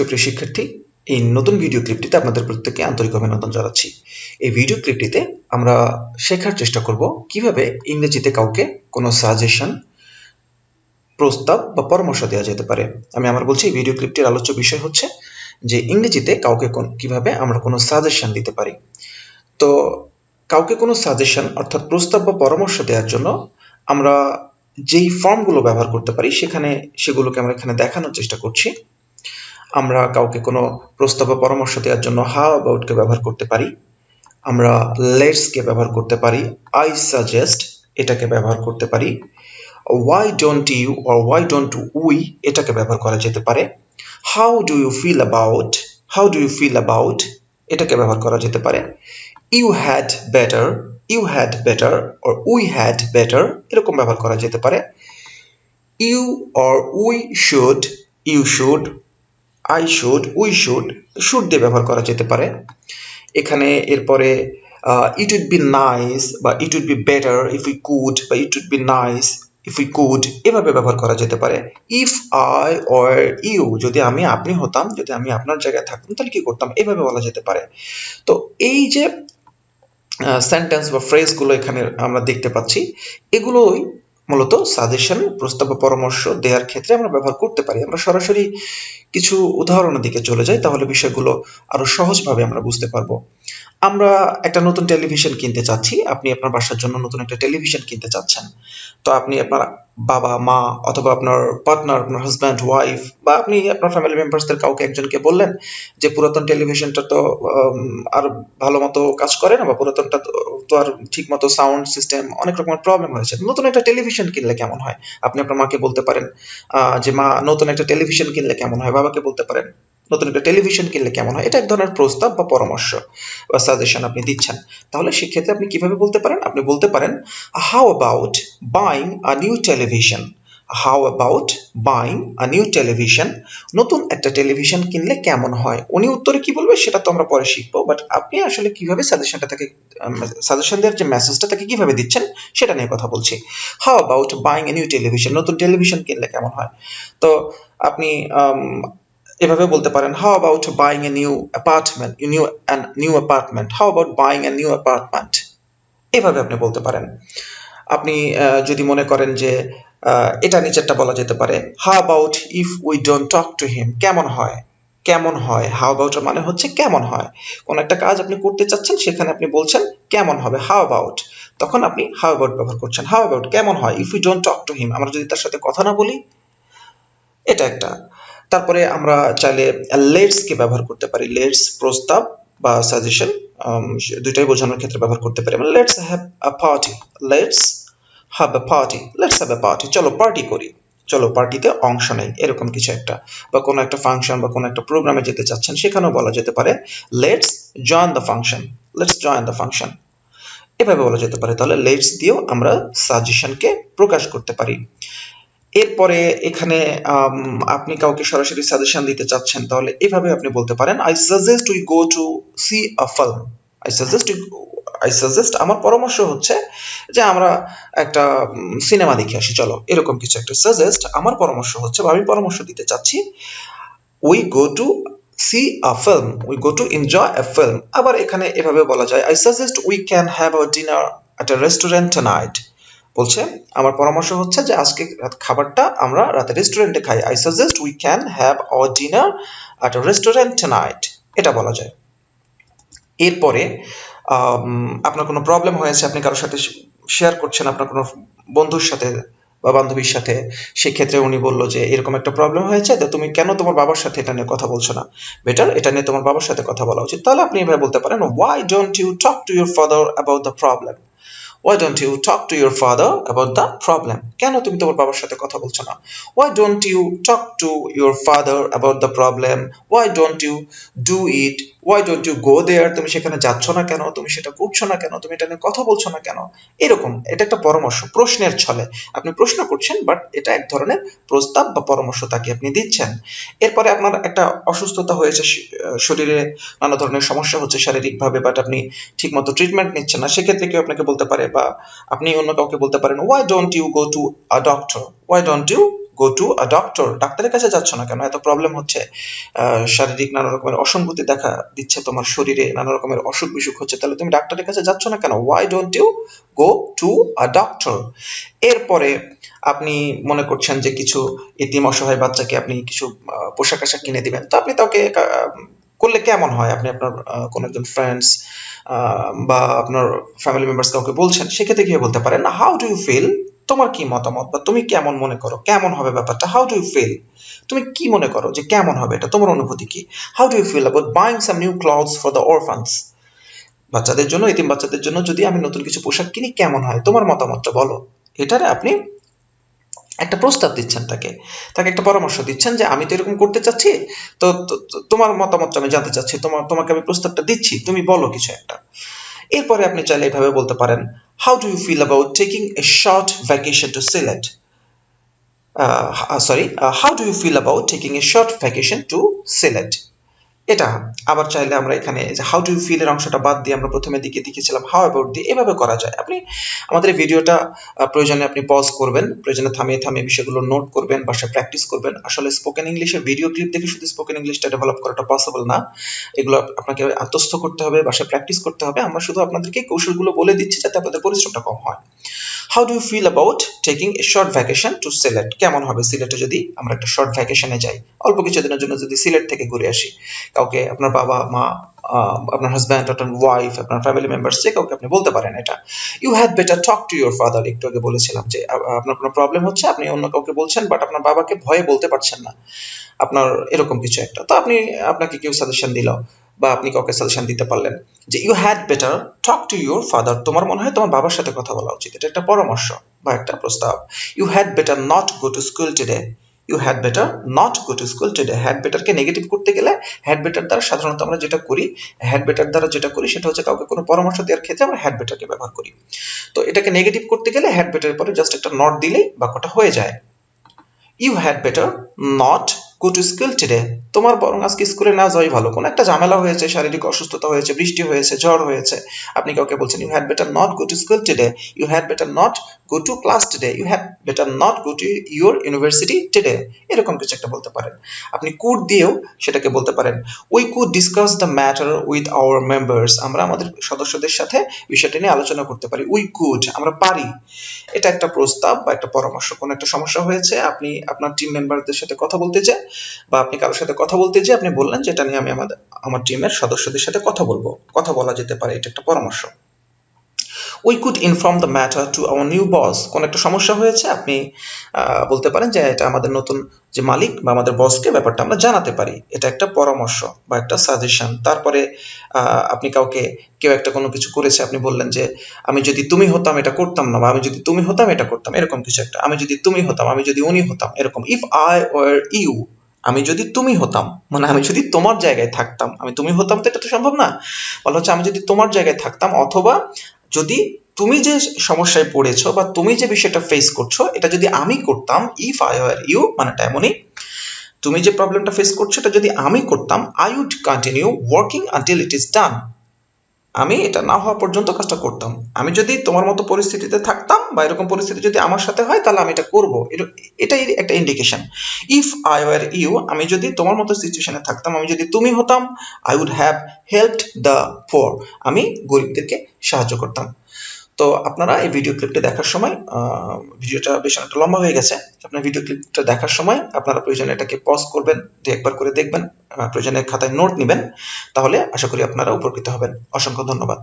সুপ্রিয় শিক্ষার্থী, এই নতুন ভিডিও ক্লিপটিতে আপনাদের প্রত্যেককে আন্তরিক অভিনন্দন জানাচ্ছি। এই ভিডিও ক্লিপটিতে আমরা শেখার চেষ্টা করব কীভাবে ইংরেজিতে কাউকে কোনো সাজেশন প্রস্তাব বা পরামর্শ দেওয়া যেতে পারে। আমি আমার বলছি, এই ভিডিও ক্লিপটির আলোচ্য বিষয় হচ্ছে যে ইংরেজিতে কাউকে কীভাবে আমরা কোনো সাজেশন দিতে পারি। তো কাউকে কোনো সাজেশন অর্থাৎ প্রস্তাব বা পরামর্শ দেওয়ার জন্য আমরা যেই ফর্মগুলো ব্যবহার করতে পারি, সেখানে সেগুলোকে আমরা এখানে দেখানোর চেষ্টা করছি। আমরা কাউকে কোনো প্রস্তাব বা পরামর্শ দেওয়ার জন্য হাউ অ্যাবাউটকে ব্যবহার করতে পারি? আমরা লেটসকে ব্যবহার করতে পারি। আই সাজেস্ট এটাকে ব্যবহার করতে পারি। Why don't you or why don't we এটাকে ব্যবহার করা যেতে পারে। How do you feel about how do you feel about এটাকে ব্যবহার করা যেতে পারে। You had better you had better or we had better এরকম ব্যবহার করা যেতে পারে। You or we should you should I should we should should দিয়ে ব্যবহার করা যেতে পারে। এখানে এরপরে ইট উড বি নাইস বা it would be better if you could বা it would be nice if you could এভাবে ব্যবহার করা যেতে পারে। ইফ আই অর ইউ যদি আমি আপনি হতাম, যদি আমি আপনার জায়গায় থাকতাম, তাহলে কি করতাম? এভাবে বলা যেতে পারে। তো এই যে সেন্টেন্স বা ফ্রেজগুলো এখানে আমরা দেখতে পাচ্ছি, এগুলোই মূলত সাজেশন প্রস্তাব পরামর্শ দেওয়ার ক্ষেত্রে আমরা ব্যবহার করতে পারি। আমরা সরাসরি কিছু উদাহরণের দিকে চলে যাই, তাহলে বিষয়গুলো আরও সহজভাবে আমরা বুঝতে পারব। আমরা একটা নতুন টেলিভিশন কিনতে চাচ্ছি, আপনি আপনার বাসার জন্য নতুন একটা টেলিভিশন কিনতে চাচ্ছেন। তো আপনি আপনার বাবা, মা অথবা আপনার পার্টনার আপনার হাজব্যান্ড ওয়াইফ বা আপনি আপনার ফ্যামিলি মেম্বার্সদের কাউকে একজনকে বললেন যে পুরাতন টেলিভিশনটা তো আর ভালো মতো কাজ করে না বা পুরাতনটা তো আর ঠিক মতো সাউন্ড সিস্টেম অনেক রকমের প্রবলেম হয়েছে। নতুন একটা টেলিভিশন কিনলে কেমন হয়? আপনি আপনার মাকে বলতে পারেন যে মা, নতুন একটা টেলিভিশন কিনলে কেমন হয়? বাবাকে বলতে পারেন। নতুন একটা টেলিভিশন কিনলে কেমন হয়? এটা এক ধরনের প্রস্তাব বা পরামর্শ বা সাজেশন আপনি দিচ্ছেন। তাহলে সেক্ষেত্রে আপনি কীভাবে বলতে পারেন? আপনি বলতে পারেন how about buying a new television how about buying a new television নতুন একটা টেলিভিশন কিনলে কেমন হয়? উনি উত্তরে কি বলবে সেটা তো আমরা পরে শিখব বাট আপনি আসলে কীভাবে সাজেশনটা তাকে সাজেশন দেওয়ার যে মেসেজটা তাকে কীভাবে দিচ্ছেন সেটা নিয়ে কথা বলছি। How about buying a new television নতুন টেলিভিশন কিনলে কেমন হয়? তো আপনি এভাবে বলতে পারেন how about buying a new apartment new new apartment how about buying a new apartment এভাবে আপনি বলতে পারেন। আপনি যদি মনে করেন যে এটা নিচেরটা বলা যেতে পারে how about if we don't talk to him কেমন হয়? কেমন হয়? হাউ অ্যাবাউট মানে হচ্ছে কেমন হয়। কোন একটা কাজ আপনি করতে চাচ্ছেন, সেখানে আপনি বলছেন, কেমন হবে? হাউ অ্যাবাউট তখন আপনি হাউ অ্যাবাউট ব্যবহার করছেন। হাউ অ্যাবাউট কেমন হয়? If we don't talk to him আমরা যদি তার সাথে কথা না বলি, এটা একটা। তারপরে আমরা চাইলে লেটসকে ব্যবহার করতে পারি। লেটস প্রস্তাব বা সাজেশন দুইটাই বোঝানোর ক্ষেত্রে ব্যবহার করতে পারি। মানে let's have a party, let's have a party, let's have a party. চলো পার্টি করি। চলো পার্টিতে অংশ নেই, এরকম কিছু একটা। বা কোনো একটা ফাংশন বা কোনো একটা প্রোগ্রামে যেতে চাচ্ছেন, সেখানেও বলা যেতে পারে, let's join the function, let's join the function. এভাবে বলা যেতে পারে। তাহলে লেটস দিয়েও আমরা সাজেশনকে প্রকাশ করতে পারি। এরপরে এখানে আপনি কাউকে সরাসরি সাজেশন দিতে চাচ্ছেন, তাহলে এভাবে আপনি বলতে পারেন I suggest we go to see a film I suggest I suggest আমার পরামর্শ হচ্ছে যে আমরা একটা সিনেমা দেখে আসি, চলো, এরকম কিছু একটা সাজেস্ট আমার পরামর্শ হচ্ছে বা আমি পরামর্শ দিতে চাচ্ছি we go to see a film we go to enjoy a film আবার এখানে এভাবে বলা যায় I suggest we can have a dinner at a restaurant night বলছে, আমার পরামর্শ হচ্ছে যে আজকে খাবারটা আমরা রাতে রেস্টুরেন্টে খাই। I suggest we can have our dinner at a restaurant night এটা বলা যায়। এরপরে আপনার কোনো প্রবলেম হয়েছে, আপনি কারোর সাথে শেয়ার করছেন, আপনার কোনো বন্ধুর সাথে বা বান্ধবীর সাথে, সেক্ষেত্রে উনি বলল যে, এরকম একটা প্রবলেম হয়েছে, তো তুমি কেন তোমার বাবার সাথে এটা নিয়ে কথা বলছো না? বেটার এটা নিয়ে তোমার বাবার সাথে কথা বলা উচিত। তাহলে আপনি এভাবে বলতে পারেন why don't you talk to your father about the problem why don't you talk to your father about the problem কেন তুমি তোমার বাবার সাথে কথা বলছো না? Why don't you talk to your father about the problem why don't you do it why don't you go there তুমি সেখানে যাচ্ছ না কেন? তুমি সেটা করছ না কেন? তুমি এটা নিয়ে কথা বলছো না কেন? এরকম, এটা একটা পরামর্শ, প্রশ্নের ছলে। আপনি প্রশ্ন করছেন বাট এটা এক ধরনের প্রস্তাব বা পরামর্শ তাকে আপনি দিচ্ছেন। এরপরে আপনার একটা অসুস্থতা হয়েছে শরীরে, নানা ধরনের সমস্যা হচ্ছে শারীরিকভাবে বাট আপনি ঠিকমতো ট্রিটমেন্ট নিচ্ছেন না, সেক্ষেত্রে কেউ আপনাকে বলতে পারে বা আপনি অন্য কাউকে বলতে পারেন why don't you go to a doctor why don't you go to a doctor ডাক্তারের কাছে যাচ্ছ না কেন? এত প্রবলেম হচ্ছে। শারীরিক নানা রকমের অসঙ্গতি দেখা দিচ্ছে তোমার শরীরে, নানা রকমের অসুখ বিসুখ হচ্ছে। তাহলে তুমি ডাক্তারের কাছে যাচ্ছ না কেন? Why don't you go to a doctor এরপরে আপনি মনে করছেন যে কিছু এতিম অসহায় বাচ্চাকে আপনি কিছু পোশাক আশাক কিনে দিবেন। তো আপনি তাকে করলে কেমন হয়? আপনি আপনার কোন একজন ফ্রেন্ডস বা আপনার ফ্যামিলি মেম্বার্স কাউকে বলছেন, সেক্ষেত্রে গিয়ে বলতে পারেন হাউ ডু ইউ ফিল তোমার কি মতামত? বা তুমি কেমন মনে করো? কেমন হবে ব্যাপারটা? হাউ ডু ইউ ফিল তুমি কি মনে করো যে কেমন হবে এটা? তোমার অনুভূতি কি? How do you feel about buying some new clothes for the orphans বাচ্চাদের জন্য, এতিম বাচ্চাদের জন্য যদি আমি নতুন কিছু পোশাক কিনি, কেমন হয়? তোমার মতামতটা বলো। এটারে আপনি একটা প্রস্তাব দিচ্ছেন তাকে। তাকে একটা পরামর্শ দিচ্ছেন যে, আমি তো এরকম করতে চাচ্ছি, তো তোমার মতামতটা আমি জানতে চাচ্ছি, তোমার, তোমাকে আমি প্রস্তাবটা দিচ্ছি, তুমি বলো কিছু একটা। এরপরে আপনি চাইলে এভাবে বলতে পারেন how do you feel about taking a short vacation to Sylhet sorry how do you feel about taking a short vacation to Sylhet এটা, আবার চাইলে আমরা এখানে যে হাউ ডু ফিল এর অংশটা বাদ দিয়ে আমরা প্রথমে দিকে দেখেছিলাম হাউ অ্যাবাউট দিয়ে এভাবে করা যায়। আপনি আমাদের ভিডিওটা প্রয়োজনে আপনি পজ করবেন, প্রয়োজনে থামিয়ে থামিয়ে বিষয়গুলো নোট করবেন, বাসায় প্র্যাকটিস করবেন। আসলে স্পোকেন ইংলিশের ভিডিও ক্লিপ দেখে শুধু স্পোকেন ইংলিশটা ডেভেলপ করাটা পসিবল না। এগুলো আপনাকে আত্মস্থ করতে হবে বা বাসায় প্র্যাকটিস করতে হবে। আমরা শুধু আপনাদেরকে কৌশলগুলো বলে দিচ্ছি যাতে আপনাদের পরিশ্রমটা কম হয়। How do you feel about taking a short vacation to Sylhet কেমন হবে সিলেটে যদি আমরা একটা শর্ট ভ্যাকেশনে যাই? অল্প কিছুদিনের জন্য যদি সিলেট থেকে ঘুরে আসি। কাউকে আপনার বাবা, মা আপনার হাজব্যান্ড আপনার ওয়াইফ আপনার ফ্যামিলি মেম্বার যে কাউকে আপনি বলতে পারেন এটা। You had better talk to your father একটু আগে বলেছিলাম যে আপনার কোনো প্রবলেম হচ্ছে, আপনি অন্য কাউকে বলছেন বাট আপনার বাবাকে ভয়ে বলতে পারছেন না। আপনার এরকম কিছু একটা। তো আপনি, আপনাকে কেউ সাজেশন দিল, বা আপনি কাউকে সাজেশন দিতে পারলেন যে you had better talk to your father তোমার মনে হয় তোমার বাবার সাথে কথা বলা উচিত। এটা একটা পরামর্শ বা একটা প্রস্তাব। You had better not go to school today you had better not go to school today had বেটারকে negative করতে গেলে হ্যাড বেটার দ্বারা সাধারণত আমরা যেটা করি হ্যাড বেটার দ্বারা যেটা করি সেটা হচ্ছে কাউকে কোনো পরামর্শ দেওয়ার ক্ষেত্রে আমরা হ্যাড বেটারকে ব্যবহার করি। তো এটাকে নেগেটিভ করতে গেলে হ্যাড বেটার পরে জাস্ট একটা নট দিলেই বাক্যটা হয়ে যায়। You had better not go to school today তোমার বরং আজকে স্কুলে না যাওয়াই ভালো। কোনো একটা ঝামেলা হয়েছে, শারীরিক অসুস্থতা হয়েছে, বৃষ্টি হয়েছে, জ্বর হয়েছে। আপনি কাউকে বলছেন you had better not go to school today you had better not go to class today you had better not go to your university today এরকম কিছু একটা বলতে পারেন। আপনি কুড দিয়েও সেটাকে বলতে পারেন। We could discuss the matter with our members আমরা আমাদের সদস্যদের সাথে বিষয়টা নিয়ে আলোচনা করতে পারি। উই কুড আমরা পারি। এটা একটা প্রস্তাব বা একটা পরামর্শ। কোনো একটা সমস্যা হয়েছে, আপনি আপনার টিম মেম্বারদের সাথে কথা বলতে চান বা আপনি কারোর সাথে কথা বলতে যে আপনি বললেন যেটা নিয়ে আমি আমাদের, আমার টিমের সদস্যদের সাথে কথা বলব। কথা বলা যেতে পারে, এটা একটা পরামর্শ। We could inform the matter to our new boss কোন একটা সমস্যা হয়েছে, আপনি বলতে পারেন যে এটা আমাদের নতুন যে মালিক বা আমাদের বসকে ব্যাপারটা আমরা জানাতে পারি। এটা একটা পরামর্শ বা একটা সাজেশন তারপরে আপনি কাউকে, কেউ একটা কোনো কিছু করেছে, আপনি বললেন যে, আমি যদি তুমি হতাম, এটা করতাম না, বা, আমি যদি তুমি হতাম, এটা করতাম, এরকম কিছু একটা। আমি যদি তুমি হতাম, আমি যদি উনি হতাম, এরকম। ইফ আই ওয়ার ইউ আমি যদি তুমি হতাম মানে আমি যদি তোমার জায়গায় থাকতাম, আমি তুমি হতাম তো এটা তো সম্ভব না। বলা হচ্ছে আমি যদি তোমার জায়গায় থাকতাম, অথবা যদি তুমি যে সমস্যায় পড়েছো বা তুমি যে বিষয়টা ফেস করছ, এটা যদি আমি করতাম ইফ আই আর ইউ মানে এমনই তুমি যে প্রবলেমটা ফেস করছ, এটা যদি আমি করতাম I would continue working until it is done আমি এটা না হওয়া পর্যন্ত কাজটা করতাম। আমি যদি তোমার মতো পরিস্থিতিতে থাকতাম বা এরকম পরিস্থিতি যদি আমার সাথে হয়, তাহলে আমি এটা করব। এটাই একটা indication if I were you আমি যদি তোমার মতো সিচুয়েশনে থাকতাম, আমি যদি তুমি হতাম I would have helped the poor আমি গরিবদেরকে সাহায্য করতাম। তো আপনারা এই ভিডিও ক্লিপটা দেখার সময় ভিডিওটা বেশ অনেকটা লম্বা হয়ে গেছে। আপনার ভিডিও ক্লিপটা দেখার সময় আপনারা প্রয়োজনে এটাকে পজ করবেন, দু একবার করে দেখবেন প্রয়োজনে খাতায় নোট নেবেন। তাহলে আশা করি আপনারা উপকৃত হবেন। অসংখ্য ধন্যবাদ।